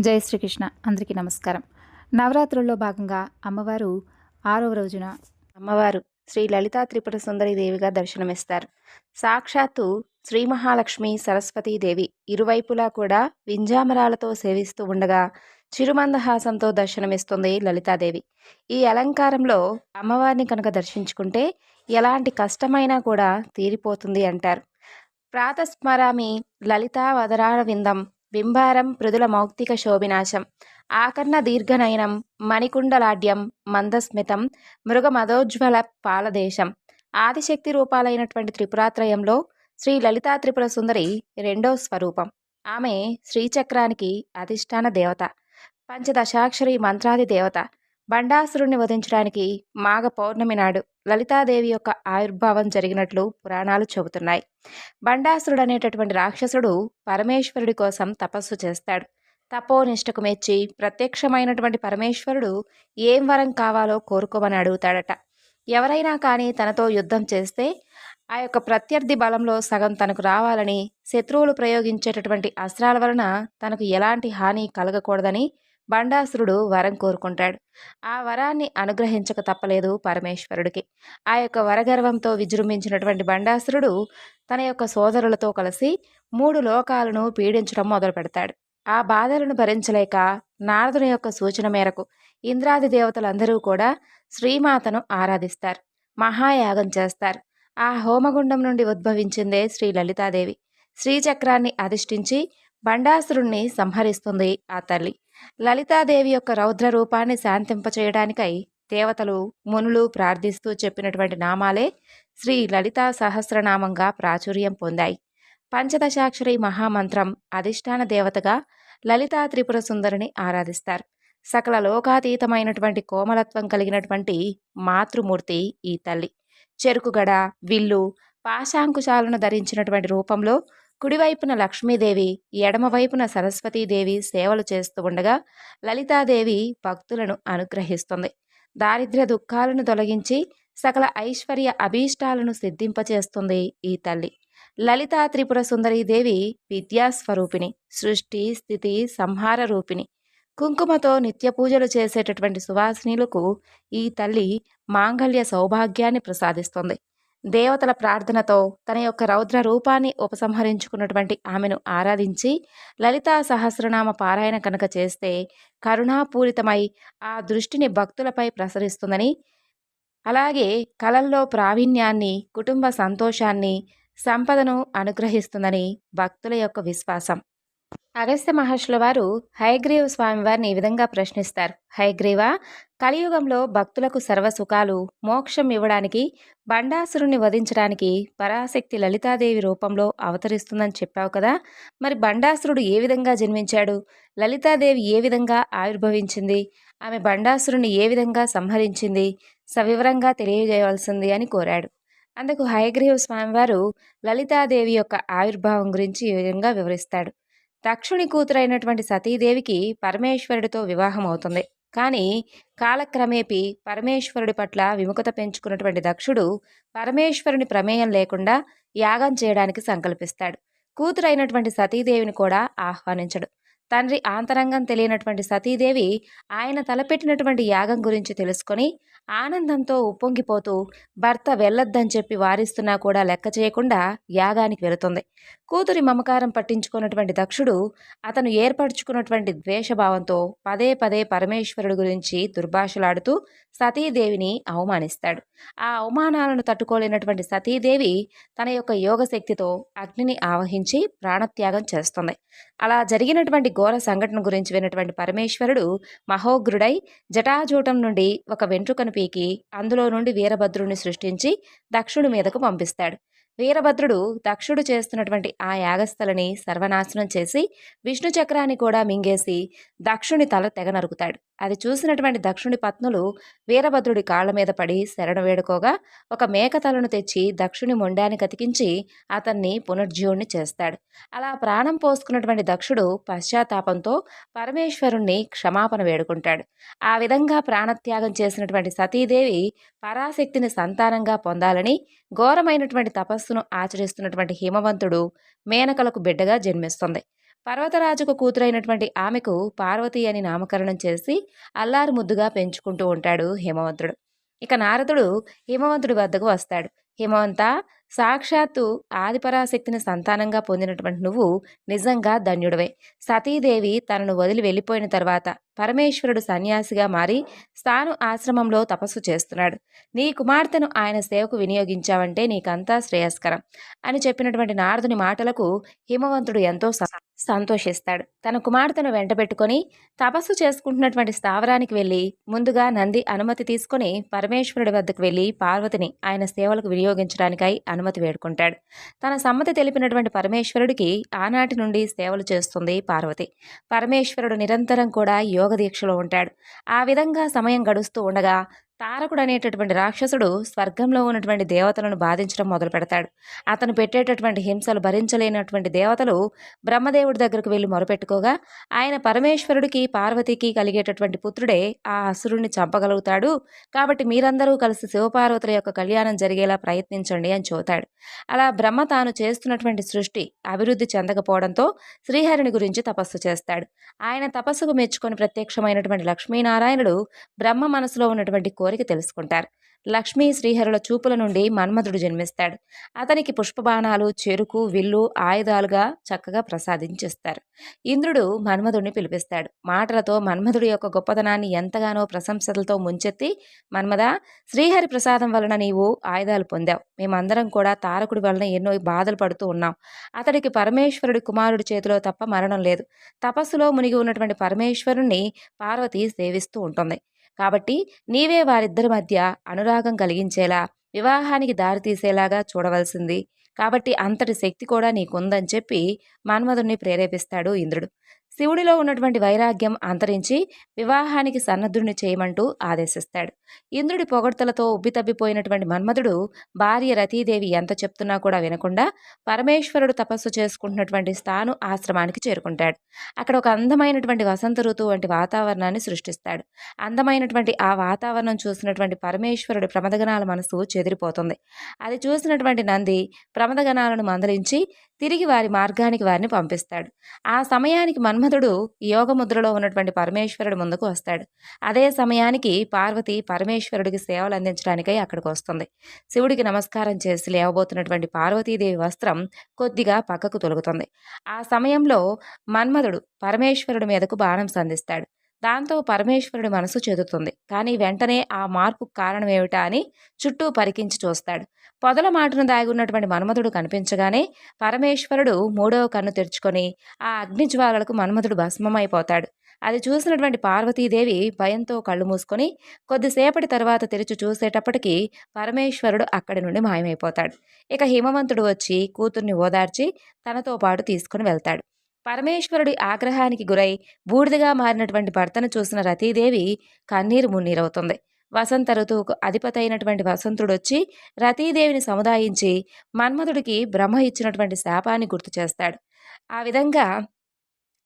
జై శ్రీకృష్ణ. అందరికీ నమస్కారం. నవరాత్రుల్లో భాగంగా అమ్మవారు ఆరవ రోజున అమ్మవారు శ్రీ లలితా త్రిపుర సుందరి దేవిగా దర్శనమిస్తారు. సాక్షాత్తు శ్రీ మహాలక్ష్మి సరస్వతీదేవి ఇరువైపులా కూడా వింజామరాలతో సేవిస్తూ ఉండగా చిరుమందహాసంతో దర్శనమిస్తుంది లలితాదేవి. ఈ అలంకారంలో అమ్మవారిని కనుక దర్శించుకుంటే ఎలాంటి కష్టమైనా కూడా తీరిపోతుంది అంటారు. ప్రాతస్మరామి లలితా వదరాణ విందం బింబారం మృదుల మౌక్తిక శోభినాశం. ఆకర్ణ దీర్ఘనయనం మణికుండలాడ్యం మందస్మితం మృగమధోజ్వల పాలదేశం. ఆదిశక్తి రూపాలైనటువంటి త్రిపురాత్రయంలో శ్రీ లలితా త్రిపుర సుందరి రెండో స్వరూపం. ఆమె శ్రీచక్రానికి అధిష్టాన దేవత పంచదశాక్షరి మంత్రాది దేవత. బండాసురుణ్ణి వధించడానికి మాఘ పౌర్ణమి నాడు లలితాదేవి యొక్క ఆవిర్భావం జరిగినట్లు పురాణాలు చెబుతున్నాయి. బండాసురుడు అనేటటువంటి రాక్షసుడు పరమేశ్వరుడి కోసం తపస్సు చేస్తాడు. తపోనిష్టకు మెచ్చి ప్రత్యక్షమైనటువంటి పరమేశ్వరుడు ఏం వరం కావాలో కోరుకోమని అడుగుతాడట. ఎవరైనా కానీ తనతో యుద్ధం చేస్తే ఆ యొక్క ప్రత్యర్థి బలంలో సగం తనకు రావాలని శత్రువులు ప్రయోగించేటటువంటి అస్త్రాల వలన తనకు ఎలాంటి హాని కలగకూడదని బండాసురుడు వరం కోరుకుంటాడు. ఆ వరాన్ని అనుగ్రహించక తప్పలేదు పరమేశ్వరుడికి. ఆ యొక్క వరగర్వంతో విజృంభించినటువంటి బండాసురుడు తన యొక్క సోదరులతో కలిసి మూడు లోకాలను పీడించడం మొదలు పెడతాడు ఆ బాధలను భరించలేక నారదుని యొక్క సూచన మేరకు ఇంద్రాది దేవతలందరూ కూడా శ్రీమాతను ఆరాధిస్తారు. మహాయాగం చేస్తారు. ఆ హోమగుండం నుండి ఉద్భవించిందే శ్రీ లలితాదేవి. శ్రీచక్రాన్ని అధిష్ఠించి బండాసురుణ్ణి సంహరిస్తుంది ఆ తల్లి. లలితాదేవి యొక్క రౌద్ర రూపాన్ని శాంతింపచేయడానికై దేవతలు మునులు ప్రార్థిస్తూ చెప్పినటువంటి నామాలే శ్రీ లలితా సహస్రనామంగా ప్రాచుర్యం పొందాయి. పంచదశాక్షరి మహామంత్రం అధిష్టాన దేవతగా లలితా త్రిపుర సుందరిని ఆరాధిస్తారు. సకల లోకాతీతమైనటువంటి కోమలత్వం కలిగినటువంటి మాతృమూర్తి ఈ తల్లి. చెరుకుగడ విల్లు పాశాంకుశాలను ధరించినటువంటి రూపంలో కుడివైపున లక్ష్మీదేవి ఎడమవైపున సరస్వతీదేవి సేవలు చేస్తూ ఉండగా లలితాదేవి భక్తులను అనుగ్రహిస్తుంది. దారిద్ర్య దుఃఖాలను తొలగించి సకల ఐశ్వర్య అభీష్టాలను సిద్ధింపచేస్తుంది ఈ తల్లి. లలితా త్రిపుర సుందరీదేవి విద్యాస్వరూపిణి సృష్టి స్థితి సంహార రూపిణి. కుంకుమతో నిత్య పూజలు చేసేటటువంటి సువాసినీలకు ఈ తల్లి మాంగళ్య సౌభాగ్యాన్ని ప్రసాదిస్తుంది. దేవతల ప్రార్థనతో తన యొక్క రౌద్ర రూపాన్ని ఉపసంహరించుకున్నటువంటి ఆమెను ఆరాధించి లలితా సహస్రనామ పారాయణ కనుక చేస్తే కరుణాపూరితమై ఆ దృష్టిని భక్తులపై ప్రసరిస్తుందని అలాగే కళల్లో ప్రావీణ్యాన్ని కుటుంబ సంతోషాన్ని సంపదను అనుగ్రహిస్తుందని భక్తుల యొక్క విశ్వాసం. అగస్త్య మహర్షుల వారు హయగ్రీవ స్వామివారిని ఈ విధంగా ప్రశ్నిస్తారు. హయగ్రీవ కలియుగంలో భక్తులకు సర్వసుఖాలు మోక్షం ఇవ్వడానికి బండాసురుణ్ణి వధించడానికి పరాశక్తి లలితాదేవి రూపంలో అవతరిస్తుందని చెప్పావు కదా. మరి బండాసురుడు ఏ విధంగా జన్మించాడు? లలితాదేవి ఏ విధంగా ఆవిర్భవించింది? ఆమె బండాసురుని ఏ విధంగా సంహరించింది? సవివరంగా తెలియజేయవలసింది అని కోరాడు. అందుకు హయగ్రీవ స్వామివారు లలితాదేవి యొక్క ఆవిర్భావం గురించి ఈ విధంగా వివరిస్తాడు. దక్షుని కూతురైనటువంటి సతీదేవికి పరమేశ్వరుడితో వివాహం అవుతుంది. కానీ కాలక్రమేపీ పరమేశ్వరుడి పట్ల విముఖత పెంచుకున్నటువంటి దక్షుడు పరమేశ్వరుని ప్రమేయం లేకుండా యాగం చేయడానికి సంకల్పిస్తాడు. కూతురైనటువంటి సతీదేవిని కూడా ఆహ్వానించడు. తండ్రి ఆంతరంగం తెలియనటువంటి సతీదేవి ఆయన తలపెట్టినటువంటి యాగం గురించి తెలుసుకొని ఆనందంతో ఉప్పొంగిపోతూ భర్త వెళ్ళొద్దని చెప్పి వారిస్తున్నా కూడా లెక్క చేయకుండా యాగానికి వెళుతుంది. కూతురి మమకారం పట్టించుకున్నటువంటి దక్షుడు అతను ఏర్పరచుకున్నటువంటి ద్వేషభావంతో పదే పదే పరమేశ్వరుడు గురించి దుర్భాషలాడుతూ సతీదేవిని అవమానిస్తాడు. ఆ అవమానాలను తట్టుకోలేనటువంటి సతీదేవి తన యొక్క యోగశక్తితో అగ్నిని ఆవహించి ప్రాణత్యాగం చేస్తుంది. అలా జరిగినటువంటి ఘోర సంఘటన గురించి విన్నటువంటి పరమేశ్వరుడు మహోగ్రుడై జటాజూటం నుండి ఒక వెంట్రుకను పీకి అందులో నుండి వీరభద్రుడిని సృష్టించి దక్షుడి మీదకు పంపిస్తాడు. వీరభద్రుడు దక్షుడు చేస్తున్నటువంటి ఆ యాగస్థలని సర్వనాశనం చేసి విష్ణు చక్రాన్ని కూడా మింగేసి దక్షుని తల తెగ నరుకుతాడు. అది చూసినటువంటి దక్షుని పత్నులు వీరభద్రుడి కాళ్ళ మీద పడి శరణ వేడుకోగా ఒక మేక తలను తెచ్చి దక్షుని మొండానికి అతికించి అతన్ని పునర్జీవుణ్ణి చేస్తాడు. అలా ప్రాణం పోసుకున్నటువంటి దక్షుడు పశ్చాత్తాపంతో పరమేశ్వరుణ్ణి క్షమాపణ వేడుకుంటాడు. ఆ విధంగా ప్రాణత్యాగం చేసినటువంటి సతీదేవి పరాశక్తిని సంతానంగా పొందాలని ఘోరమైనటువంటి తపస్సును ఆచరిస్తున్నటువంటి హిమవంతుడు మేనకలకు బిడ్డగా జన్మిస్తుంది. పర్వతరాజుకు కూతురైనటువంటి ఆమెకు పార్వతి అని నామకరణం చేసి అల్లారు ముద్దుగా పెంచుకుంటూ ఉంటాడు హిమవంతుడు. ఇక నారదుడు హిమవంతుడి వద్దకు వస్తాడు. హిమవంత సాక్షాత్తు ఆదిపరాశక్తిని సంతానంగా పొందినటువంటి నువ్వు నిజంగా ధన్యుడివే. సతీదేవి తనను వదిలి వెళ్ళిపోయిన తర్వాత పరమేశ్వరుడు సన్యాసిగా మారి తాను ఆశ్రమంలో తపస్సు చేస్తున్నాడు. నీ కుమార్తెను ఆయన సేవకు వినియోగించావంటే నీకంతా శ్రేయస్కరం అని చెప్పినటువంటి నారదుని మాటలకు హిమవంతుడు ఎంతో సహా సంతోషిస్తాడు. తన కుమార్తెను వెంటబెట్టుకొని తపస్సు చేసుకుంటున్నటువంటి స్థావరానికి వెళ్ళి ముందుగా నంది అనుమతి తీసుకొని పరమేశ్వరుడి వద్దకు వెళ్ళి పార్వతిని ఆయన సేవలకు వినియోగించడానికై అనుమతి వేడుకుంటాడు. తన సమ్మతి తెలిపినటువంటి పరమేశ్వరుడికి ఆనాటి నుండి సేవలు చేస్తుంది పార్వతి. పరమేశ్వరుడు నిరంతరం కూడా యోగ దీక్షలో ఉంటాడు. ఆ విధంగా సమయం గడుస్తూ ఉండగా తారకుడు అనేటటువంటి రాక్షసుడు స్వర్గంలో ఉన్నటువంటి దేవతలను బాధించడం మొదలు పెడతాడు. అతను పెట్టేటటువంటి హింసలు భరించలేనటువంటి దేవతలు బ్రహ్మదేవుడి దగ్గరకు వెళ్ళి మొరపెట్టుకోగా ఆయన పరమేశ్వరుడికి పార్వతికి కలిగేటటువంటి పుత్రుడే ఆ అసురుణ్ణి చంపగలుగుతాడు. కాబట్టి మీరందరూ కలిసి శివపార్వతుల యొక్క కళ్యాణం జరిగేలా ప్రయత్నించండి అని చూతాడు అలా బ్రహ్మ తాను చేస్తున్నటువంటి సృష్టి అభివృద్ధి చెందకపోవడంతో శ్రీహరిని గురించి తపస్సు చేస్తాడు. ఆయన తపస్సుకు మెచ్చుకొని ప్రత్యక్షమైనటువంటి లక్ష్మీనారాయణుడు బ్రహ్మ మనసులో ఉన్నటువంటి కోరిక తెలుసుకుంటారు. లక్ష్మీ శ్రీహరుల చూపుల నుండి మన్మధుడు జన్మిస్తాడు. అతనికి పుష్పబాణాలు చెరుకు విల్లు ఆయుధాలుగా చక్కగా ప్రసాదించిస్తారు. ఇంద్రుడు మన్మధుడిని పిలిపిస్తాడు. మాటలతో మన్మధుడి యొక్క గొప్పతనాన్ని ఎంతగానో ప్రశంసలతో ముంచెత్తి మన్మద శ్రీహరి ప్రసాదం వలన నీవు ఆయుధాలు పొందావు. మేమందరం కూడా తారకుడి వలన ఎన్నో బాధలు పడుతూ ఉన్నాం. అతడికి పరమేశ్వరుడి కుమారుడి చేతిలో తప్ప మరణం లేదు. తపస్సులో మునిగి ఉన్నటువంటి పరమేశ్వరుణ్ణి పార్వతి సేవిస్తూ ఉంటుంది. కాబట్టి నీవే వారిద్దరి మధ్య అనురాగం కలిగించేలా వివాహానికి దారితీసేలాగా చూడవలసింది. కాబట్టి అంతటి శక్తి కూడా నీకుందని చెప్పి మన్మధుణ్ణి ప్రేరేపిస్తాడు ఇంద్రుడు. శివుడిలో ఉన్నటువంటి వైరాగ్యం అంతరించి వివాహానికి సన్నద్ధుడిని చేయమంటూ ఆదేశిస్తాడు. ఇంద్రుడి పొగడ్తలతో ఉబ్బితబ్బిపోయినటువంటి మన్మధుడు భార్య రతీదేవి ఎంత చెప్తున్నా కూడా వినకుండా పరమేశ్వరుడు తపస్సు చేసుకుంటున్నటువంటి స్థాను ఆశ్రమానికి చేరుకుంటాడు. అక్కడ ఒక అందమైనటువంటి వసంత ఋతువు వంటి వాతావరణాన్ని సృష్టిస్తాడు. అందమైనటువంటి ఆ వాతావరణం చూసినటువంటి పరమేశ్వరుడి ప్రమదగణాల మనసు చెదిరిపోతుంది. అది చూసినటువంటి నంది ప్రమదగణాలను మందలించి తిరిగి వారి మార్గానికి వారిని పంపిస్తాడు. ఆ సమయానికి మన్మథుడు యోగముద్రలో ఉన్నటువంటి పరమేశ్వరుడు ముందుకు వస్తాడు. అదే సమయానికి పార్వతి పరమేశ్వరుడికి సేవలు అందించడానికై అక్కడికి వస్తుంది. శివుడికి నమస్కారం చేసి లేవబోతున్నటువంటి పార్వతీదేవి వస్త్రం కొద్దిగా పక్కకు తొలుగుతుంది. ఆ సమయంలో మన్మథుడు పరమేశ్వరుడి మీదకు బాణం సంధిస్తాడు. దాంతో పరమేశ్వరుడి మనసు చెదుతుంది కానీ వెంటనే ఆ మార్పుకు కారణం ఏమిటా అని చుట్టూ పరికించి చూస్తాడు. పొదల మాటను దాగి ఉన్నటువంటి మన్మధుడు కనిపించగానే పరమేశ్వరుడు మూడవ కన్ను తెరుచుకొని ఆ అగ్నిజ్వాలలకు మన్మధుడు భస్మమైపోతాడు. అది చూసినటువంటి పార్వతీదేవి భయంతో కళ్ళు మూసుకొని కొద్దిసేపటి తర్వాత తెరిచి చూసేటప్పటికి పరమేశ్వరుడు అక్కడి నుండి మాయమైపోతాడు. ఇక హిమవంతుడు వచ్చి కూతుర్ని ఓదార్చి తనతో పాటు తీసుకుని వెళ్తాడు. పరమేశ్వరుడి ఆగ్రహానికి గురై బూడిదగా మారినటువంటి భర్తను చూసిన రతీదేవి కన్నీరు మున్నీరవుతుంది. వసంత ఋతువుకు అధిపతి అయినటువంటి వసంతుడు వచ్చి రతీదేవిని సముదాయించి మన్మధుడికి బ్రహ్మ ఇచ్చినటువంటి శాపాన్ని గుర్తు చేస్తాడు. ఆ విధంగా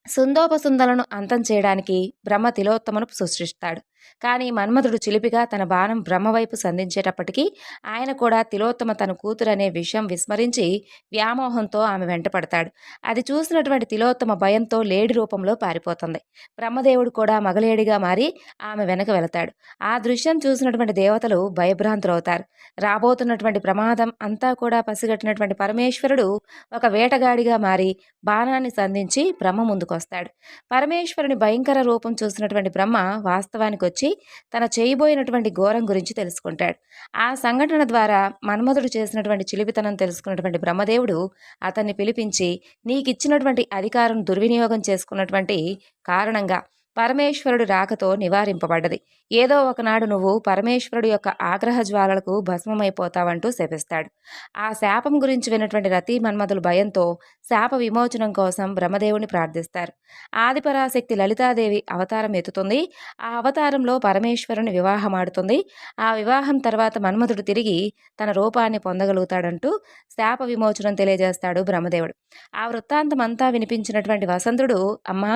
సుందోపసుందలను అంతం చేయడానికి బ్రహ్మ తిలోత్తమను సృష్టిస్తాడు. కానీ మన్మధుడు చిలిపిగా తన బాణం బ్రహ్మవైపు సంధించేటప్పటికీ ఆయన కూడా తిలోత్తమ తన కూతురు అనే విషయం విస్మరించి వ్యామోహంతో ఆమె వెంటపడతాడు అది చూసినటువంటి తిలోత్తమ భయంతో లేడి రూపంలో పారిపోతుంది. బ్రహ్మదేవుడు కూడా మగలేడిగా మారి ఆమె వెనక వెళతాడు. ఆ దృశ్యం చూసినటువంటి దేవతలు భయభ్రాంతులవుతారు. రాబోతున్నటువంటి ప్రమాదం అంతా కూడా పసిగట్టినటువంటి పరమేశ్వరుడు ఒక వేటగాడిగా మారి బాణాన్ని సంధించి బ్రహ్మ ముందుకొస్తాడు. పరమేశ్వరుని భయంకర రూపం చూసినటువంటి బ్రహ్మ వాస్తవానికి వచ్చి తన చేయబోయినటువంటి ఘోరం గురించి తెలుసుకుంటాడు. ఆ సంఘటన ద్వారా మన్మధుడు చేసినటువంటి చిలిపితనం తెలుసుకున్నటువంటి బ్రహ్మదేవుడు అతన్ని పిలిపించి నీకిచ్చినటువంటి అధికారం దుర్వినియోగం చేసుకున్నటువంటి కారణంగా పరమేశ్వరుడు రాకతో నివారింపబడ్డది. ఏదో ఒకనాడు నువ్వు పరమేశ్వరుడు యొక్క ఆగ్రహ జ్వాలలకు భస్మమైపోతావంటూ శపిస్తాడు. ఆ శాపం గురించి విన్నటువంటి రతి మన్మధులు భయంతో శాప విమోచనం కోసం బ్రహ్మదేవుని ప్రార్థిస్తారు. ఆదిపరాశక్తి లలితాదేవి అవతారం ఎత్తుతుంది. ఆ అవతారంలో పరమేశ్వరుని వివాహమాడుతుంది ఆ వివాహం తర్వాత మన్మధుడు తిరిగి తన రూపాన్ని పొందగలుగుతాడంటూ శాప విమోచనం తెలియజేస్తాడు బ్రహ్మదేవుడు. ఆ వృత్తాంతం అంతా వినిపించినటువంటి వసంతుడు అమ్మా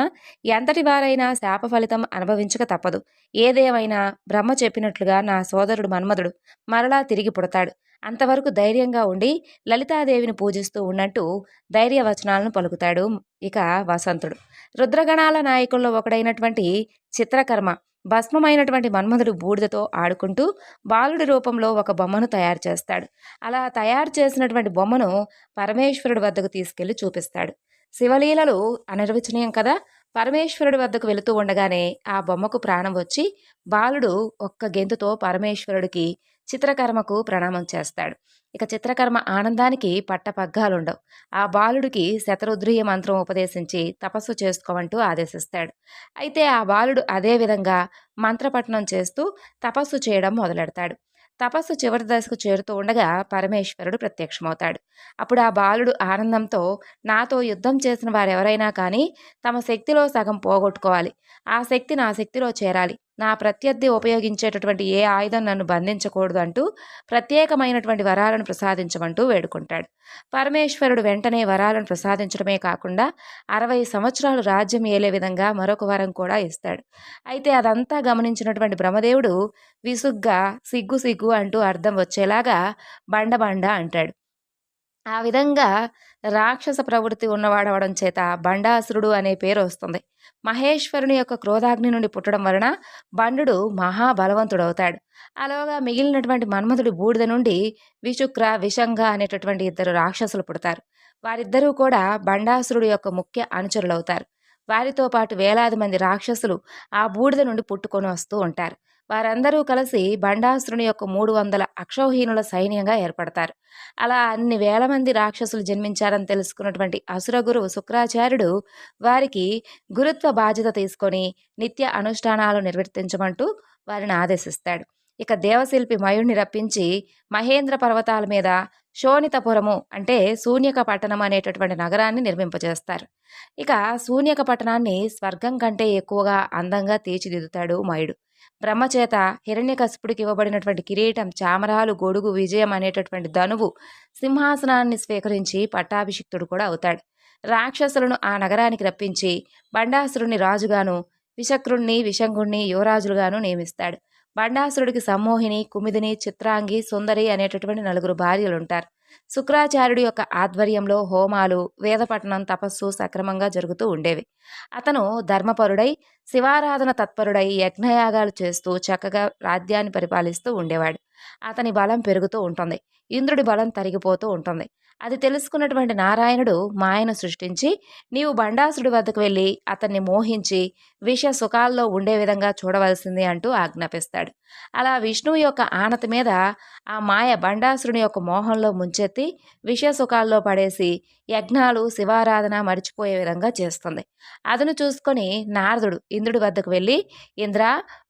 ఎంతటి వారైనా శాప ఫలితం అనుభవించక తప్పదు. ఏదేమైనా బ్రహ్మ చెప్పినట్లుగా నా సోదరుడు మన్మధుడు మరలా తిరిగి పుడతాడు. అంతవరకు ధైర్యంగా ఉండి లలితాదేవిని పూజిస్తూ ఉన్నట్టు ధైర్యవచనాలను పలుకుతాడు ఇక వసంతుడు. రుద్రగణాల నాయకుల్లో ఒకడైనటువంటి చిత్రకర్మ భస్మమైనటువంటి మన్మధుడు బూడిదతో ఆడుకుంటూ బాలుడి రూపంలో ఒక బొమ్మను తయారు చేస్తాడు. అలా తయారు చేసినటువంటి బొమ్మను పరమేశ్వరుడి వద్దకు తీసుకెళ్ళి చూపిస్తాడు. శివలీలలు అనిర్వచనీయం కదా? పరమేశ్వరుడి వద్దకు వెళుతూ ఉండగానే ఆ బొమ్మకు ప్రాణం వచ్చి బాలుడు ఒక్క గెంతుతో పరమేశ్వరుడికి చిత్రకర్మకు ప్రణామం చేస్తాడు. ఇక చిత్రకర్మ ఆనందానికి పట్టపగ్గాలుండవు ఆ బాలుడికి శతరుద్రీయ మంత్రం ఉపదేశించి తపస్సు చేసుకోమంటూ ఆదేశిస్తాడు. అయితే ఆ బాలుడు అదే విధంగా మంత్రపఠనం చేస్తూ తపస్సు చేయడం మొదలెడతాడు. తపస్సు చివరి దశకు చేరుతూ ఉండగా పరమేశ్వరుడు ప్రత్యక్షమవుతాడు. అప్పుడు ఆ బాలుడు ఆనందంతో నాతో యుద్ధం చేసిన వారెవరైనా కానీ తమ శక్తిలో సగం పోగొట్టుకోవాలి. ఆ శక్తి నా శక్తిలో చేరాలి. నా ప్రత్యర్థి ఉపయోగించేటటువంటి ఏ ఆయుధం నన్ను బంధించకూడదు అంటూ ప్రత్యేకమైనటువంటి వరాలను ప్రసాదించమంటూ వేడుకుంటాడు. పరమేశ్వరుడు వెంటనే వరాలను ప్రసాదించడమే కాకుండా అరవై సంవత్సరాలు రాజ్యం ఏలే విధంగా మరొక వరం కూడా ఇస్తాడు. అయితే అదంతా గమనించినటువంటి బ్రహ్మదేవుడు విసుగ్గా సిగ్గు సిగ్గు అంటూ అర్థం వచ్చేలాగా బండబండ అంటాడు. ఆ విధంగా రాక్షస ప్రవృత్తి ఉన్నవాడవడం చేత బండాసురుడు అనే పేరు వస్తుంది. మహేశ్వరుని యొక్క క్రోధాగ్ని నుండి పుట్టడం వలన బండు మహాబలవంతుడవుతాడు. అలాగా మిగిలినటువంటి మన్మధుడి బూడిద నుండి విశుక్ర విషంగ అనేటటువంటి ఇద్దరు రాక్షసులు పుడతారు. వారిద్దరూ కూడా బండాసురుడు యొక్క ముఖ్య అనుచరులవుతారు. వారితో పాటు వేలాది మంది రాక్షసులు ఆ బూడిద నుండి పుట్టుకొని వస్తూ ఉంటారు. వారందరూ కలిసి బండాసురుని యొక్క మూడు వందల అక్షౌహీనుల సైన్యంగా ఏర్పడతారు. అలా అన్ని వేల మంది రాక్షసులు జన్మించారని తెలుసుకున్నటువంటి అసురగురువు శుక్రాచార్యుడు వారికి గురుత్వ బాధ్యత తీసుకొని నిత్య అనుష్ఠానాలు నిర్వర్తించమంటూ వారిని ఆదేశిస్తాడు. ఇక దేవశిల్పి మయుడిని రప్పించి మహేంద్ర పర్వతాల మీద శోణితపురము అంటే శూన్యక పట్టణం అనేటటువంటి నగరాన్ని నిర్మింపజేస్తారు. ఇక శూన్యక పట్టణాన్ని స్వర్గం కంటే ఎక్కువగా అందంగా తీర్చిదిద్దుతాడు మయుడు. బ్రహ్మచేత హిరణ్యకశిపుడికి ఇవ్వబడినటువంటి కిరీటం చామరాలు గొడుగు విజయం అనేటటువంటి ధనువు సింహాసనాన్ని స్వీకరించి పట్టాభిషిక్తుడు కూడా అవుతాడు. రాక్షసులను ఆ నగరానికి రప్పించి బండాసురుణ్ణి రాజుగాను విషక్రుణ్ణి విషంగుణ్ణి యువరాజులుగాను నియమిస్తాడు. బండాసురుడికి సమ్మోహిని కుమిదిని చిత్రాంగి సుందరి అనేటటువంటి నలుగురు భార్యలు ఉంటారు శుక్రాచార్యుడి యొక్క ఆధ్వర్యంలో హోమాలు వేదపఠనం తపస్సు సక్రమంగా జరుగుతూ ఉండేవి. అతను ధర్మపరుడై శివారాధన తత్పరుడై యజ్ఞయాగాలు చేస్తూ చక్కగా రాజ్యాన్ని పరిపాలిస్తూ ఉండేవాడు. అతని బలం పెరుగుతూ ఉంటుంది. ఇంద్రుడి బలం తరిగిపోతూ ఉంటుంది. అది తెలుసుకున్నటువంటి నారాయణుడు మాయను సృష్టించి నీవు బండాసుడి వద్దకు వెళ్ళి అతన్ని మోహించి విష సుఖాల్లో ఉండే విధంగా చూడవలసింది అంటూ ఆజ్ఞాపిస్తాడు. అలా విష్ణువు యొక్క ఆనతి మీద ఆ మాయ బండాసురుని యొక్క మోహంలో ముంచెత్తి విష సుఖాల్లో పడేసి యజ్ఞాలు శివారాధన మర్చిపోయే విధంగా చేస్తుంది. అతను చూసుకొని నారదుడు ఇంద్రుడి వద్దకు వెళ్ళి ఇంద్ర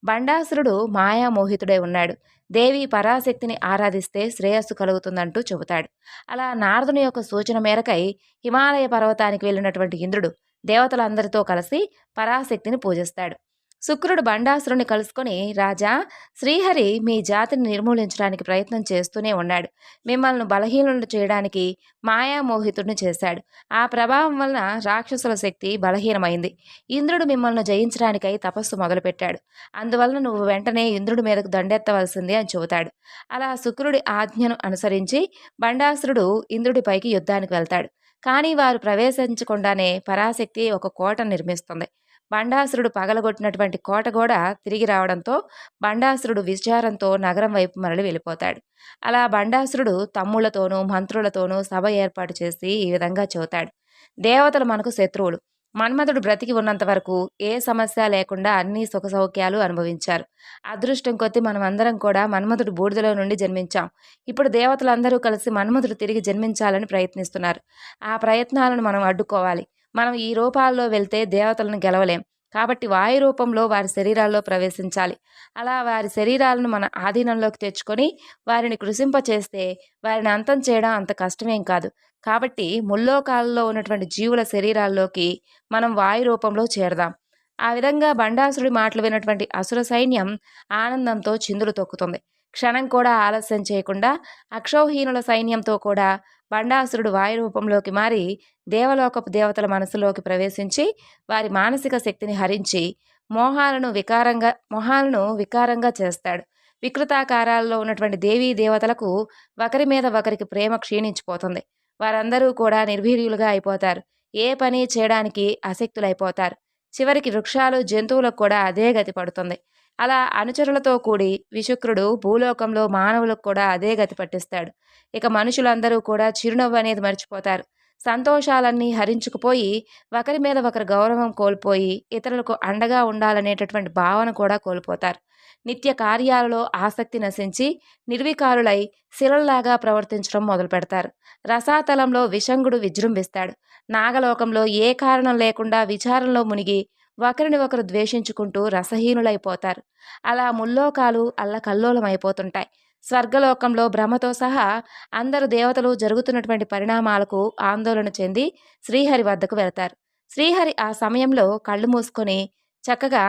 బండాసురుడు మాయామోహితుడై ఉన్నాడు. దేవి పరాశక్తిని ఆరాధిస్తే శ్రేయస్సు కలుగుతుందంటూ చెబుతాడు. అలా నారదుని యొక్క సూచన మేరకై హిమాలయ పర్వతానికి వెళ్ళినటువంటి ఇంద్రుడు దేవతలందరితో కలిసి పరాశక్తిని పూజిస్తాడు. శుక్రుడు బండాసురుని కలుసుకొని రాజా శ్రీహరి మీ జాతిని నిర్మూలించడానికి ప్రయత్నం చేస్తూనే ఉన్నాడు. మిమ్మల్ని బలహీనులు చేయడానికి మాయామోహితుడిని చేశాడు. ఆ ప్రభావం వలన రాక్షసుల శక్తి బలహీనమైంది. ఇంద్రుడు మిమ్మల్ని జయించడానికై తపస్సు మొదలుపెట్టాడు. అందువలన నువ్వు వెంటనే ఇంద్రుడి మీదకు దండెత్తవలసింది అని చెబుతాడు. అలా శుక్రుడి ఆజ్ఞను అనుసరించి బండాసురుడు ఇంద్రుడిపైకి యుద్ధానికి వెళ్తాడు. కానీ వారు ప్రవేశించకుండానే పరాశక్తి ఒక కోట నిర్మిస్తుంది. బండాసురుడు పగలగొట్టినటువంటి కోట కూడా తిరిగి రావడంతో బండాసురుడు విచారంతో నగరం వైపు మరలి వెళ్ళిపోతాడు. అలా బండాసురుడు తమ్ముళ్ళతోనూ మంత్రులతోనూ సభ ఏర్పాటు చేసి ఈ విధంగా చెబుతాడు. దేవతలు మనకు శత్రువులు. మన్మథుడు బ్రతికి ఉన్నంత వరకు ఏ సమస్య లేకుండా అన్ని సుఖ సౌఖ్యాలు అనుభవించారు. అదృష్టం కొద్దీ మనమందరం కూడా మన్మథుడు బూడిదలో నుండి జన్మించాం. ఇప్పుడు దేవతలందరూ కలిసి మన్మథుడు తిరిగి జన్మించాలని ప్రయత్నిస్తున్నారు. ఆ ప్రయత్నాలను మనం అడ్డుకోవాలి. మనం ఈ రూపాల్లో వెళ్తే దేవతలను గెలవలేం. కాబట్టి వాయు రూపంలో వారి శరీరాల్లో ప్రవేశించాలి. అలా వారి శరీరాలను మన ఆధీనంలోకి తెచ్చుకొని వారిని కృషింపచేస్తే వారిని అంతం చేయడం అంత కష్టమేం కాదు. కాబట్టి ముల్లోకాలలో ఉన్నటువంటి జీవుల శరీరాల్లోకి మనం వాయు రూపంలో చేరదాం. ఆ విధంగా బండాసురుడి మాటలు విన్నటువంటి అసుర సైన్యం ఆనందంతో చిందులు తొక్కుతుంది. క్షణం కూడా ఆలస్యం చేయకుండా అక్షౌహీనుల సైన్యంతో కూడా బండాసురుడు వాయు రూపంలోకి మారి దేవలోకపు దేవతల మనసులోకి ప్రవేశించి వారి మానసిక శక్తిని హరించి మోహాలను వికారంగా మొహాలను వికారంగా చేస్తాడు. వికృతాకారాల్లో ఉన్నటువంటి దేవీ దేవతలకు ఒకరి మీద ఒకరికి ప్రేమ క్షీణించిపోతుంది. వారందరూ కూడా నిర్వీర్యులుగా అయిపోతారు. ఏ పని చేయడానికి అసక్తులైపోతారు చివరికి వృక్షాలు జంతువులకు కూడా అదే గతి పడుతుంది. అలా అనుచరులతో కూడి విశుక్రుడు భూలోకంలో మానవులకు కూడా అదే గతి పట్టిస్తాడు. ఇక మనుషులందరూ కూడా చిరునవ్వు అనేది మర్చిపోతారు. సంతోషాలన్నీ హరించుకుపోయి ఒకరి మీద ఒకరు గౌరవం కోల్పోయి ఇతరులకు అండగా ఉండాలనేటటువంటి భావన కూడా కోల్పోతారు. నిత్య కార్యాలలో ఆసక్తి నశించి నిర్వికారులై శిలల్లాగా ప్రవర్తించడం మొదలు పెడతారు. రసాతలంలో విషంగుడు విజృంభిస్తాడు. నాగలోకంలో ఏ కారణం లేకుండా విచారంలో మునిగి ఒకరిని ఒకరు ద్వేషించుకుంటూ రసహీనులైపోతారు. అలా ముల్లోకాలు అల్లకల్లోలమైపోతుంటాయి. స్వర్గలోకంలో భ్రమతో సహా అందరు దేవతలు జరుగుతున్నటువంటి పరిణామాలకు ఆందోళన చెంది శ్రీహరి వద్దకు వెళతారు. శ్రీహరి ఆ సమయంలో కళ్ళు మూసుకొని చక్కగా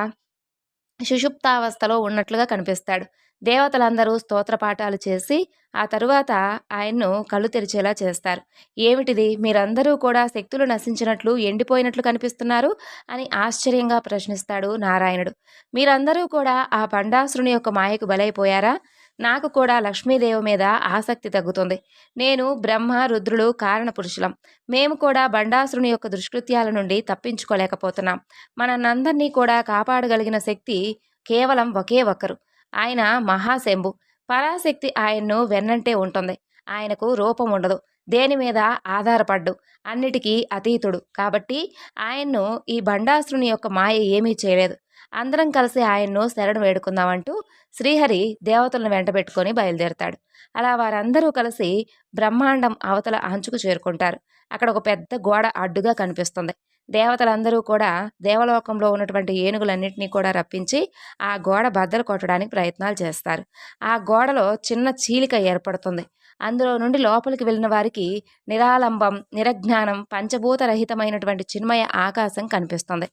సుషుప్తావస్థలో ఉన్నట్లుగా కనిపిస్తాడు. దేవతలందరూ స్తోత్రపాఠాలు చేసి ఆ తరువాత ఆయన్ను కళ్ళు తెరిచేలా చేస్తారు. ఏమిటిది? మీరందరూ కూడా శక్తులు నశించినట్లు ఎండిపోయినట్లు కనిపిస్తున్నారు అని ఆశ్చర్యంగా ప్రశ్నిస్తాడు నారాయణుడు. మీరందరూ కూడా ఆ పండాసురుని యొక్క మాయకు బలైపోయారా? నాకు కూడా లక్ష్మీదేవి మీద ఆసక్తి తగ్గుతుంది. నేను బ్రహ్మ రుద్రులు కారణ పురుషులం మేము కూడా బండాసురుని యొక్క దుష్కృత్యాల నుండి తప్పించుకోలేకపోతున్నాం. మనందరినీ కూడా కాపాడగలిగిన శక్తి కేవలం ఒకే ఒక్కరు. ఆయన మహాశంభు. పరాశక్తి ఆయన్ను వెన్నంటే ఉంటుంది. ఆయనకు రూపం ఉండదు. దేని మీద ఆధారపడ్డు? అన్నిటికీ అతీతుడు. కాబట్టి ఆయన్ను ఈ బండాసురుని యొక్క మాయ ఏమీ చేయలేదు. అందరం కలిసి ఆయన్ను శరణు వేడుకుందామంటూ శ్రీహరి దేవతలను వెంటబెట్టుకొని బయలుదేరతాడు. అలా వారందరూ కలిసి బ్రహ్మాండం అవతల అంచుకు చేరుకుంటారు. అక్కడ ఒక పెద్ద గోడ అడ్డుగా కనిపిస్తుంది. దేవతలందరూ కూడా దేవలోకంలో ఉన్నటువంటి ఏనుగులన్నింటినీ కూడా రప్పించి ఆ గోడ బద్దలు కొట్టడానికి ప్రయత్నాలు చేస్తారు. ఆ గోడలో చిన్న చీలిక ఏర్పడుతుంది. అందులో నుండి లోపలికి వెళ్ళిన వారికి నిరాలంబం నిరజ్ఞానం పంచభూతరహితమైనటువంటి చిన్మయ ఆకాశం కనిపిస్తుంది.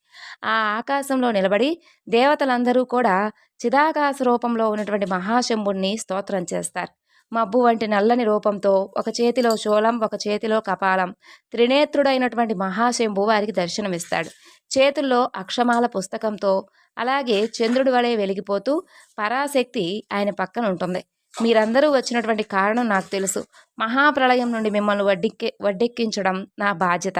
ఆ ఆకాశంలో నిలబడి దేవతలందరూ కూడా చిదాకాశ రూపంలో ఉన్నటువంటి మహాశంభుణ్ణి స్తోత్రం చేస్తారు. మబ్బు వంటి నల్లని రూపంతో ఒక చేతిలో శూలం ఒక చేతిలో కపాలం. త్రినేత్రుడైనటువంటి మహాశంభు వారికి దర్శనమిస్తాడు. చేతుల్లో అక్షమాల పుస్తకంతో అలాగే చంద్రుడి వలె వెలిగిపోతూ పరాశక్తి ఆయన పక్కన ఉంటుంది. మీరందరూ వచ్చినటువంటి కారణం నాకు తెలుసు. మహాప్రళయం నుండి మిమ్మల్ని వడ్డెక్కి వడ్డెక్కించడం నా బాధ్యత.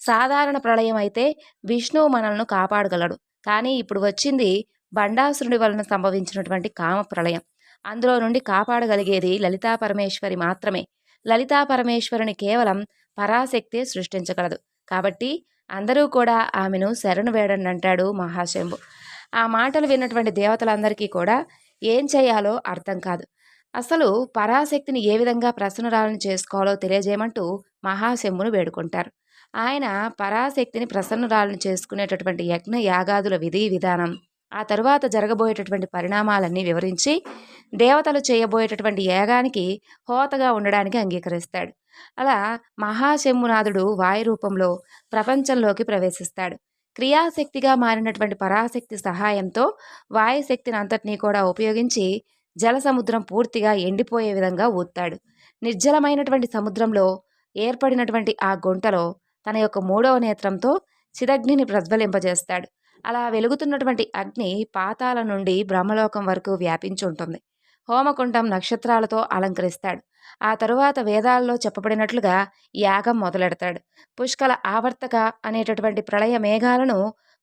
సాధారణ ప్రళయం అయితే విష్ణువు మనల్ని కాపాడగలడు. కానీ ఇప్పుడు వచ్చింది బండాసురుడి వలన సంభవించినటువంటి కామ ప్రళయం అందులో నుండి కాపాడగలిగేది లలితా పరమేశ్వరి మాత్రమే. లలితా పరమేశ్వరుని కేవలం పరాశక్తే సృష్టించగలదు. కాబట్టి అందరూ కూడా ఆమెను శరణు వేడండి అంటాడు మహాశంభు. ఆ మాటలు విన్నటువంటి దేవతలందరికీ కూడా ఏం చేయాలో అర్థం కాదు. అసలు పరాశక్తిని ఏ విధంగా ప్రసన్నురాలను చేసుకోవాలో తెలియజేయమంటూ మహాశంభును వేడుకుంటారు. ఆయన పరాశక్తిని ప్రసన్నురాలను చేసుకునేటటువంటి యజ్ఞ యాగాదుల విధి విధానం ఆ తరువాత జరగబోయేటటువంటి పరిణామాలన్నీ వివరించి దేవతలు చేయబోయేటటువంటి యాగానికి హోతగా ఉండడానికి అంగీకరిస్తాడు. అలా మహాశంభునాథుడు వాయు రూపంలో ప్రపంచంలోకి ప్రవేశిస్తాడు. క్రియాశక్తిగా మారినటువంటి పరాశక్తి సహాయంతో వాయుశక్తిని అంతటినీ కూడా ఉపయోగించి జల సముద్రం పూర్తిగా ఎండిపోయే విధంగా ఊత్తాడు. నిర్జలమైనటువంటి సముద్రంలో ఏర్పడినటువంటి ఆ గుంటలో తన యొక్క మూడవ నేత్రంతో చిదగ్నిని ప్రజ్వలింపజేస్తాడు. అలా వెలుగుతున్నటువంటి అగ్ని పాతాల నుండి బ్రహ్మలోకం వరకు వ్యాపించి ఉంటుంది. హోమకుండం నక్షత్రాలతో అలంకరిస్తాడు. ఆ తరువాత వేదాల్లో చెప్పబడినట్లుగా యాగం మొదలెడతాడు. పుష్కల ఆవర్తక అనేటటువంటి ప్రళయ మేఘాలను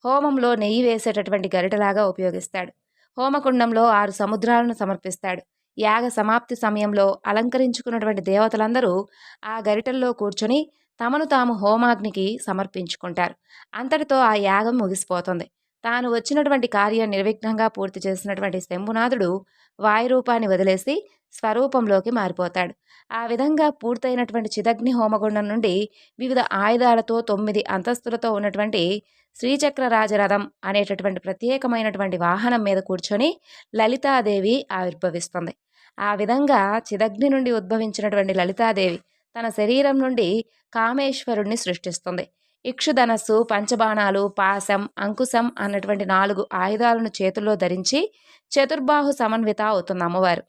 హోమంలో నెయ్యి వేసేటటువంటి గరిటలాగా ఉపయోగిస్తాడు. హోమకుండంలో ఆరు సముద్రాలను సమర్పిస్తాడు. యాగ సమాప్తి సమయంలో అలంకరించుకున్నటువంటి దేవతలందరూ ఆ గరిటల్లో కూర్చొని తమను తాము హోమాగ్నికి సమర్పించుకుంటారు. అంతటితో ఆ యాగం ముగిసిపోతుంది. తాను వచ్చినటువంటి కార్యం నిర్విఘ్నంగా పూర్తి చేసినటువంటి శంభునాథుడు వాయురూపాన్ని వదిలేసి స్వరూపంలోకి మారిపోతాడు. ఆ విధంగా పూర్తయినటువంటి చిదగ్ని హోమగుండం నుండి వివిధ ఆయుధాలతో తొమ్మిది అంతస్తులతో ఉన్నటువంటి శ్రీచక్ర రాజరథం అనేటటువంటి ప్రత్యేకమైనటువంటి వాహనం మీద కూర్చొని లలితాదేవి ఆవిర్భవిస్తుంది. ఆ విధంగా చిదగ్ని నుండి ఉద్భవించినటువంటి లలితాదేవి తన శరీరం నుండి కామేశ్వరుణ్ణి సృష్టిస్తుంది. ఇక్షుధనస్సు పంచబాణాలు పాశం అంకుశం అన్నటువంటి నాలుగు ఆయుధాలను చేతుల్లో ధరించి చతుర్బాహు సమన్విత అవుతుంది అమ్మవారు.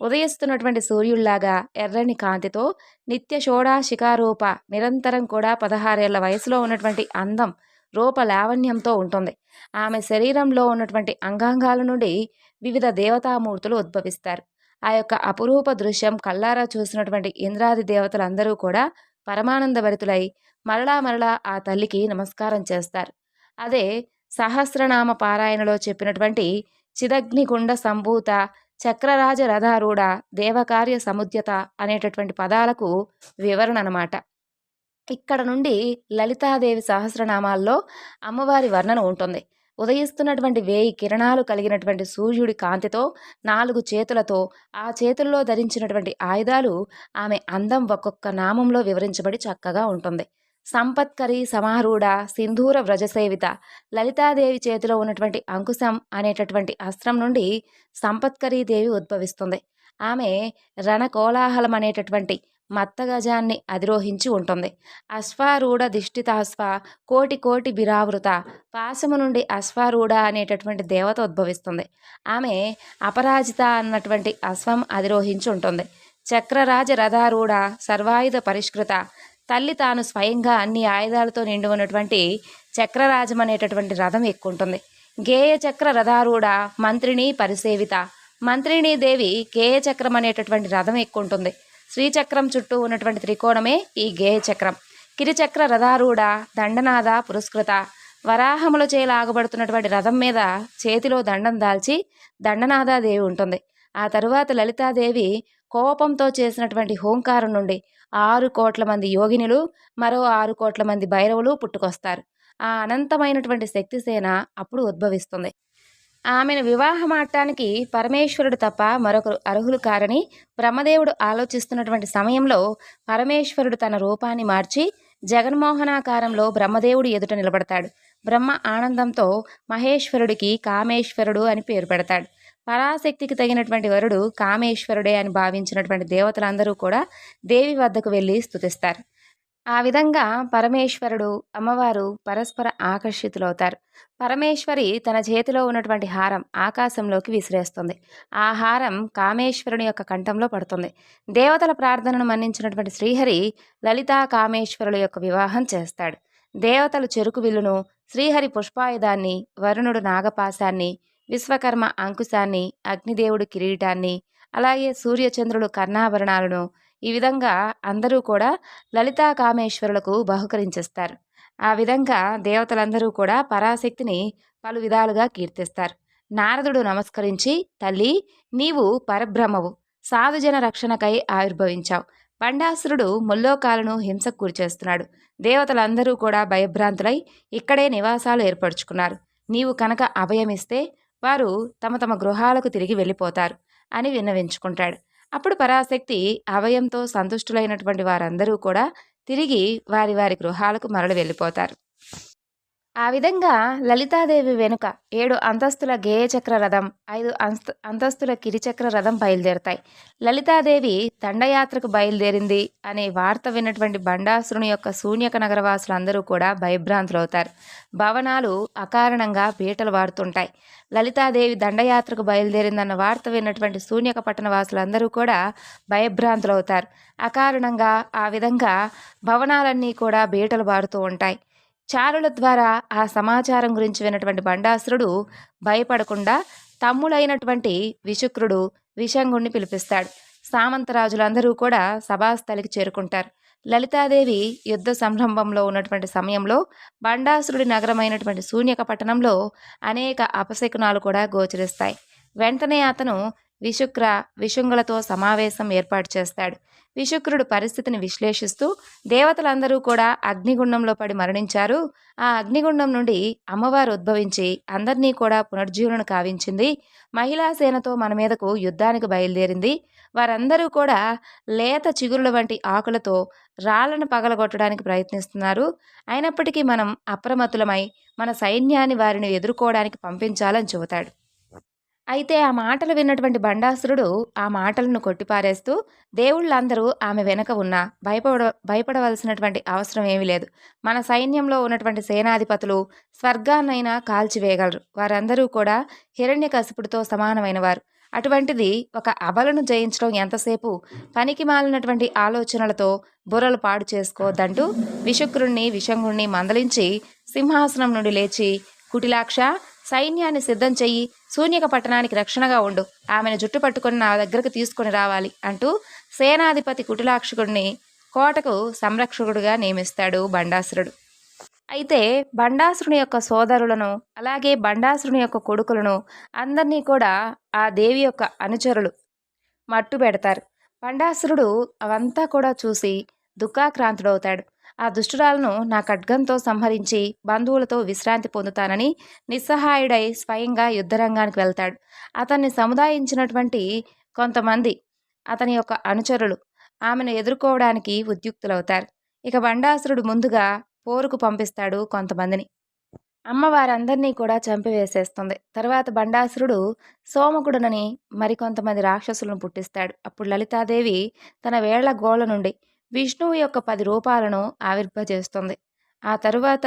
ఉదయిస్తున్నటువంటి సూర్యుల్లాగా ఎర్రని కాంతితో నిత్య షోడా శిఖారూప నిరంతరం కూడా పదహారేళ్ళ వయసులో ఉన్నటువంటి అందం రూప లావణ్యంతో ఉంటుంది. ఆమె శరీరంలో ఉన్నటువంటి అంగాంగాల నుండి వివిధ దేవతామూర్తులు ఉద్భవిస్తారు. ఆ యొక్క అపురూప దృశ్యం కల్లారా చూసినటువంటి ఇంద్రాది దేవతలందరూ కూడా పరమానందభరితులై మరలా మరలా ఆ తల్లికి నమస్కారం చేస్తారు. అదే సహస్రనామ పారాయణలో చెప్పినటువంటి చిదగ్నిగుండ సంభూత చక్రరాజ రథారూఢ దేవకార్య సముద్యత అనేటటువంటి పదాలకు వివరణ అనమాట ఇక్కడ నుండి లలితాదేవి సహస్రనామాల్లో అమ్మవారి వర్ణన ఉంటుంది. ఉదయిస్తున్నటువంటి వేయి కిరణాలు కలిగినటువంటి సూర్యుడి కాంతితో నాలుగు చేతులతో ఆ చేతుల్లో ధరించినటువంటి ఆయుధాలు ఆమె అందం ఒక్కొక్క నామంలో వివరించబడి చక్కగా ఉంటుంది. సంపత్కరి సమారూఢ సింధూర వ్రజసేవిత లలితాదేవి చేతిలో ఉన్నటువంటి అంకుశం అనేటటువంటి అస్త్రం నుండి సంపత్కరీ దేవి ఉద్భవిస్తుంది. ఆమె రణకోలాహలం అనేటటువంటి మత్తగజాన్ని అధిరోహించి ఉంటుంది. అశ్వారూఢ దిష్టితాశ్వ కోటి కోటి బిరావృత పాశము నుండి అశ్వారూఢ అనేటటువంటి దేవత ఉద్భవిస్తుంది. ఆమె అపరాజిత అన్నటువంటి అశ్వం అధిరోహించి ఉంటుంది. చక్రరాజ రథారూఢ సర్వాయుధ పరిష్కృత తల్లి తాను స్వయంగా అన్ని ఆయుధాలతో నిండి ఉన్నటువంటి చక్రరాజం అనేటటువంటి రథం ఎక్కుంటుంది. గేయ చక్ర రథారూఢ మంత్రిని పరిసేవిత మంత్రిణీదేవి గేయ చక్రం అనేటటువంటి రథం ఎక్కుంటుంది. శ్రీచక్రం చుట్టూ ఉన్నటువంటి త్రికోణమే ఈ గేయచక్రం కిరిచక్ర రథారూఢ దండనాద పురస్కృత. వరాహముల చేయలాగబడుతున్నటువంటి రథం మీద చేతిలో దండం దాల్చి దండనాదాదేవి ఉంటుంది. ఆ తరువాత లలితాదేవి కోపంతో చేసినటువంటి హోంకారం నుండి ఆరు కోట్ల మంది యోగినులు మరో ఆరు కోట్ల మంది భైరవులు పుట్టుకొస్తారు. ఆ అనంతమైనటువంటి శక్తిసేన అప్పుడు ఉద్భవిస్తుంది. ఆమెను వివాహమాడటానికి పరమేశ్వరుడు తప్ప మరొకరు అర్హులు కారని బ్రహ్మదేవుడు ఆలోచిస్తున్నటువంటి సమయంలో పరమేశ్వరుడు తన రూపాన్ని మార్చి జగన్మోహనాకారంలో బ్రహ్మదేవుడు ఎదుట నిలబడతాడు. బ్రహ్మ ఆనందంతో మహేశ్వరుడికి కామేశ్వరుడు అని పేరు పెడతాడు. పరాశక్తికి తగినటువంటి వరుడు కామేశ్వరుడే అని భావించినటువంటి దేవతలందరూ కూడా దేవి వద్దకు వెళ్ళి స్తుతిస్తారు. ఆ విధంగా పరమేశ్వరుడు అమ్మవారు పరస్పర ఆకర్షితులవుతారు. పరమేశ్వరి తన చేతిలో ఉన్నటువంటి హారం ఆకాశంలోకి విసిరేస్తుంది. ఆ హారం కామేశ్వరుని యొక్క కంఠంలో పడుతుంది. దేవతల ప్రార్థనను మన్నించినటువంటి శ్రీహరి లలితా కామేశ్వరుల యొక్క వివాహం చేస్తాడు. దేవతలు చెరుకు విల్లును శ్రీహరి పుష్పాయుధాన్ని వరుణుడు నాగపాశాన్ని విశ్వకర్మ అంకుశాన్ని అగ్నిదేవుడు కిరీటాన్ని అలాగే సూర్యచంద్రుడు కర్ణాభరణాలను ఈ విధంగా అందరూ కూడా లలితా కామేశ్వరులకు బహుకరించేస్తారు. ఆ విధంగా దేవతలందరూ కూడా పరాశక్తిని పలు విధాలుగా కీర్తిస్తారు. నారదుడు నమస్కరించి తల్లి నీవు పరబ్రహ్మవు. సాధుజన రక్షణకై ఆవిర్భవించావు. పండాసురుడు ముల్లోకాలను హింసకు గురిచేస్తున్నాడు దేవతలందరూ కూడా భయభ్రాంతులై ఇక్కడే నివాసాలు ఏర్పరచుకున్నారు. నీవు కనుక అభయమిస్తే వారు తమ తమ గృహాలకు తిరిగి వెళ్ళిపోతారు అని విన్నవించుకుంటాడు. అప్పుడు పరాశక్తి అభయంతో సంతుష్టులైనటువంటి వారందరూ కూడా తిరిగి వారి వారి గృహాలకు మరలి వెళ్ళిపోతారు. ఆ విధంగా లలితాదేవి వెనుక ఏడు అంతస్తుల గేయచక్ర రథం ఐదు అంత అంతస్తుల కిరిచక్ర రథం బయలుదేరుతాయి. లలితాదేవి దండయాత్రకు బయలుదేరింది అనే వార్త విన్నటువంటి బండాసురుని యొక్క శూన్యక నగరవాసులందరూ కూడా భయభ్రాంతులవుతారు. భవనాలు అకారణంగా పీటలు వాడుతుంటాయి. లలితాదేవి దండయాత్రకు బయలుదేరిందన్న వార్త విన్నటువంటి శూన్యక పట్టణ వాసులందరూ కూడా భయభ్రాంతులవుతారు. అకారణంగా ఆ విధంగా భవనాలన్నీ కూడా బీటలు బారుతూ ఉంటాయి. చారుల ద్వారా ఆ సమాచారం గురించి విన్నటువంటి బండాసురుడు భయపడకుండా తమ్ముడైనటువంటి విశుక్రుడు విషంగుణ్ణి పిలిపిస్తాడు. సామంతరాజులందరూ కూడా సభాస్థలికి చేరుకుంటారు. లలితాదేవి యుద్ధ సంరంభంలో ఉన్నటువంటి సమయంలో బండాసురుడి నగరమైనటువంటి శూన్యక పట్టణంలో అనేక అపశకునాలు కూడా గోచరిస్తాయి. వెంటనే అతను విశుక్ర విశుంగులతో సమావేశం ఏర్పాటు చేస్తాడు. విశుక్రుడు పరిస్థితిని విశ్లేషిస్తూ దేవతలందరూ కూడా అగ్నిగుండంలో పడి మరణించారు. ఆ అగ్నిగుండం నుండి అమ్మవారు ఉద్భవించి అందరినీ కూడా పునర్జీవనం కావించింది. మహిళా సేనతో మన మీదకు యుద్ధానికి బయలుదేరింది. వారందరూ కూడా లేత చిగురుల వంటి ఆకులతో రాళ్ళను పగలగొట్టడానికి ప్రయత్నిస్తున్నారు. అయినప్పటికీ మనం అప్రమత్తులమై మన సైన్యాన్ని వారిని ఎదుర్కోవడానికి పంపించాలని చెబుతాడు. అయితే ఆ మాటలు విన్నటువంటి బండాసురుడు ఆ మాటలను కొట్టిపారేస్తూ దేవుళ్ళందరూ ఆమె వెనక ఉన్నా భయపడ భయపడవలసినటువంటి అవసరం ఏమీ లేదు. మన సైన్యంలో ఉన్నటువంటి సేనాధిపతులు స్వర్గాన్నైనా కాల్చివేయగలరు. వారందరూ కూడా హిరణ్యకశిపుడితో సమానమైన వారు అటువంటిది ఒక అబలను జయించడం ఎంతసేపు? పనికి మాలినటువంటి ఆలోచనలతో బుర్రలు పాడు చేసుకోవద్దంటూ విశుక్రుణ్ణి విషంగుణ్ణి మందలించి సింహాసనం నుండి లేచి కుటిలాక్ష సైన్యాన్ని సిద్ధం చెయ్యి శూన్యక పట్టణానికి రక్షణగా ఉండు. ఆమెను జుట్టు పట్టుకుని నా దగ్గరకు తీసుకొని రావాలి అంటూ సేనాధిపతి కుటిలాక్షకుడిని కోటకు సంరక్షకుడుగా నియమిస్తాడు బండాసురుడు. అయితే బండాసురుని యొక్క సోదరులను అలాగే బండాసురుని యొక్క కొడుకులను అందరినీ కూడా ఆ దేవి యొక్క అనుచరులు మట్టు పెడతారు బండాసురుడు అవంతా కూడా చూసి దుఃఖాక్రాంతుడవుతాడు. ఆ దుష్టురాలను నా ఖడ్గంతో సంహరించి బంధువులతో విశ్రాంతి పొందుతానని నిస్సహాయుడై స్వయంగా యుద్ధరంగానికి వెళ్తాడు. అతన్ని సముదాయించినటువంటి కొంతమంది అతని యొక్క అనుచరులు ఆమెను ఎదుర్కోవడానికి ఉద్యుక్తులవుతారు. ఇక బండాసురుడు ముందుగా పోరుకు పంపిస్తాడు కొంతమందిని. అమ్మవారందరినీ కూడా చంపివేసేస్తుంది. తర్వాత బండాసురుడు సోమకుడునని మరికొంతమంది రాక్షసులను పుట్టిస్తాడు. అప్పుడు లలితాదేవి తన వేళ్ళ గోళ నుండి విష్ణువు యొక్క పది రూపాలను ఆవిర్భజేస్తుంది ఆ తరువాత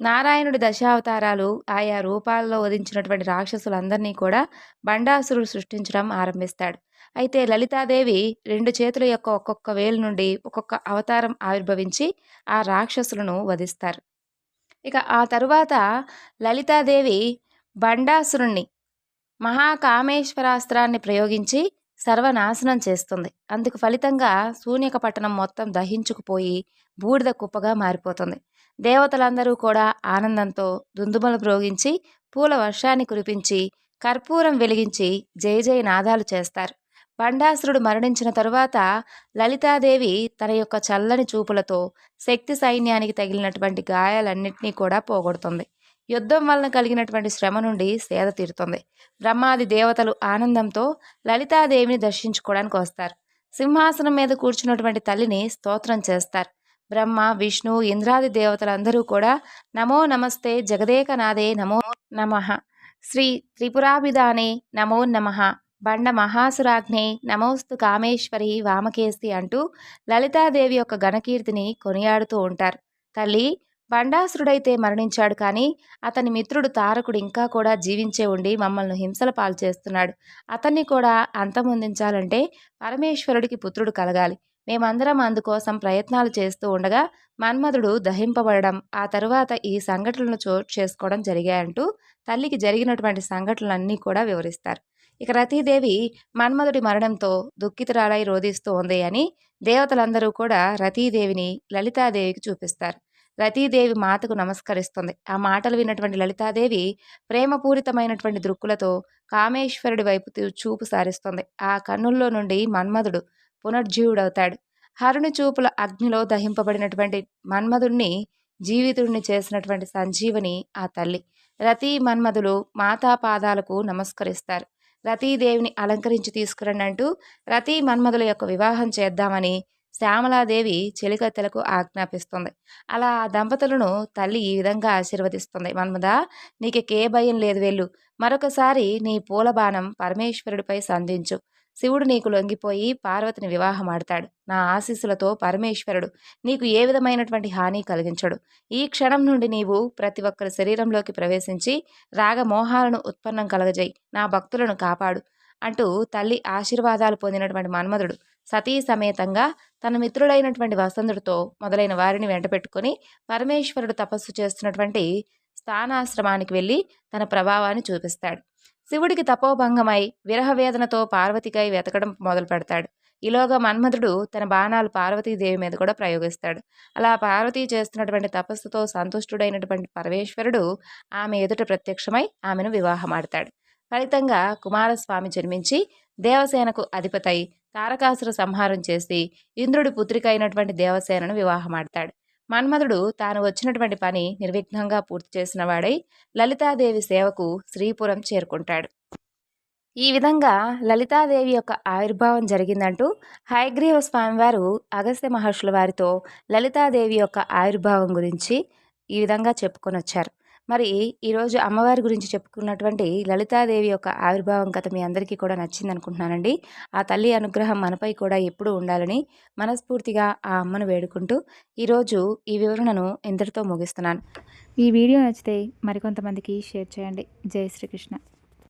నారాయణుడి దశావతారాలు ఆయా రూపాల్లో వధించినటువంటి రాక్షసులందరినీ కూడా బండాసురుడు సృష్టించడం ఆరంభిస్తాడు. అయితే లలితాదేవి రెండు చేతుల యొక్క ఒక్కొక్క వేలు నుండి ఒక్కొక్క అవతారం ఆవిర్భవించి ఆ రాక్షసులను వధిస్తారు. ఇక ఆ తరువాత లలితాదేవి బండాసురుణ్ణి మహాకామేశ్వరాస్త్రాన్ని ప్రయోగించి సర్వనాశనం చేస్తుంది. అందుకు ఫలితంగా శూన్యక పట్టణం మొత్తం దహించుకుపోయి బూడిద కుప్పగా మారిపోతుంది. దేవతలందరూ కూడా ఆనందంతో దుందుమలు ప్రోగించి పూల వర్షాన్ని కురిపించి కర్పూరం వెలిగించి జయ జయ నాదాలు చేస్తారు. బండాసురుడు మరణించిన తరువాత లలితాదేవి తన యొక్క చల్లని చూపులతో శక్తి సైన్యానికి తగిలినటువంటి గాయాలన్నింటినీ కూడా పోగొడుతుంది. యుద్ధం వలన కలిగినటువంటి శ్రమ నుండి సేద తీరుతుంది. బ్రహ్మాది దేవతలు ఆనందంతో లలితాదేవిని దర్శించుకోవడానికి వస్తారు. సింహాసనం మీద కూర్చున్నటువంటి తల్లిని స్తోత్రం చేస్తారు. బ్రహ్మ విష్ణు ఇంద్రాది దేవతలందరూ కూడా నమో నమస్తే జగదేకనాదే నమో నమ. శ్రీ త్రిపురాభిధానే నమో నమ. బండ మహాసురాజ్ఞే నమోస్తు కామేశ్వరి వామకేసి అంటూ లలితాదేవి యొక్క ఘనకీర్తిని కొనియాడుతూ ఉంటారు. తల్లి బండాసురుడైతే మరణించాడు కానీ అతని మిత్రుడు తారకుడు ఇంకా కూడా జీవించే ఉండి మమ్మల్ని హింసల పాలు చేస్తున్నాడు. అతన్ని కూడా అంతమొందించాలంటే పరమేశ్వరుడికి పుత్రుడు కలగాలి. మేమందరం అందుకోసం ప్రయత్నాలు చేస్తూ ఉండగా మన్మధుడు దహింపబడడం ఆ తరువాత ఈ సంఘటనలు చోటు చేసుకోవడం జరిగాయంటూ తల్లికి జరిగినటువంటి సంఘటనలన్నీ కూడా వివరిస్తారు. ఇక రతీదేవి మన్మధుడి మరణంతో దుఃఖితురాలై రోధిస్తూ ఉంది అని దేవతలందరూ కూడా రతీదేవిని లలితాదేవికి చూపిస్తారు. రతీదేవి మాతకు నమస్కరిస్తుంది. ఆ మాటలు విన్నటువంటి లలితాదేవి ప్రేమపూరితమైనటువంటి దృక్కులతో కామేశ్వరుడి వైపు చూపు సారిస్తుంది. ఆ కన్నుల్లో నుండి మన్మధుడు పునర్జీవుడవుతాడు. హరుని చూపుల అగ్నిలో దహింపబడినటువంటి మన్మధుణ్ణి జీవితుడిని చేసినటువంటి సంజీవని ఆ తల్లి. రతీ మన్మధులు మాతా పాదాలకు నమస్కరిస్తారు. రతీదేవిని అలంకరించి తీసుకురండి అంటూ రతీ మన్మధుల యొక్క వివాహం చేద్దామని శ్యామలాదేవి చెలికత్తెలకు ఆజ్ఞాపిస్తుంది. అలా ఆ దంపతులను తల్లి ఈ విధంగా ఆశీర్వదిస్తుంది. మన్మదా నీకు కే భయం లేదు వెళ్ళు. మరొకసారి నీ పూల బాణం పరమేశ్వరుడిపై సంధించు. శివుడు నీకు లొంగిపోయి పార్వతిని వివాహం ఆడతాడు నా ఆశీస్సులతో పరమేశ్వరుడు నీకు ఏ విధమైనటువంటి హాని కలిగించడు. ఈ క్షణం నుండి నీవు ప్రతి ఒక్కరి శరీరంలోకి ప్రవేశించి రాగమోహాలను ఉత్పన్నం కలగజేయి. నా భక్తులను కాపాడు అంటూ తల్లి ఆశీర్వాదాలు పొందినటువంటి మన్మధుడు సతీ సమేతంగా తన మిత్రుడైనటువంటి వసంతుడితో మొదలైన వారిని వెంటపెట్టుకుని పరమేశ్వరుడు తపస్సు చేస్తున్నటువంటి స్థానాశ్రమానికి వెళ్ళి తన ప్రభావాన్ని చూపిస్తాడు. శివుడికి తపోభంగమై విరహవేదనతో పార్వతికై వెతకడం మొదలు పెడతాడు. ఈలోగా మన్మధుడు తన బాణాలు పార్వతీదేవి మీద కూడా ప్రయోగిస్తాడు. అలా పార్వతీ చేస్తున్నటువంటి తపస్సుతో సంతుష్టుడైనటువంటి పరమేశ్వరుడు ఆమె ఎదుట ప్రత్యక్షమై ఆమెను వివాహమాడతాడు. ఫలితంగా కుమారస్వామి జన్మించి దేవసేనకు అధిపతై తారకాసుర సంహారం చేసి ఇంద్రుడి పుత్రిక అయినటువంటి దేవసేనను వివాహమాడతాడు. మన్మధుడు తాను వచ్చినటువంటి పని నిర్విఘ్నంగా పూర్తి చేసిన వాడై లలితాదేవి సేవకు శ్రీపురం చేరుకుంటాడు. ఈ విధంగా లలితాదేవి యొక్క ఆవిర్భావం జరిగిందంటూ హయగ్రీవ స్వామివారు అగస్త్య మహర్షుల వారితో లలితాదేవి యొక్క ఆవిర్భావం గురించి ఈ విధంగా చెప్పుకొని వచ్చారు మరి ఈరోజు అమ్మవారి గురించి చెప్పుకున్నటువంటి లలితాదేవి యొక్క ఆవిర్భావం కథ మీ అందరికీ కూడా నచ్చింది అనుకుంటున్నానండి ఆ తల్లి అనుగ్రహం మనపై కూడా ఎప్పుడూ ఉండాలని మనస్ఫూర్తిగా ఆ అమ్మను వేడుకుంటూ ఈరోజు ఈ వివరణను ఇంతటితో ముగిస్తున్నాను. ఈ వీడియో నచ్చితే మరికొంతమందికి షేర్ చేయండి. జై శ్రీకృష్ణ.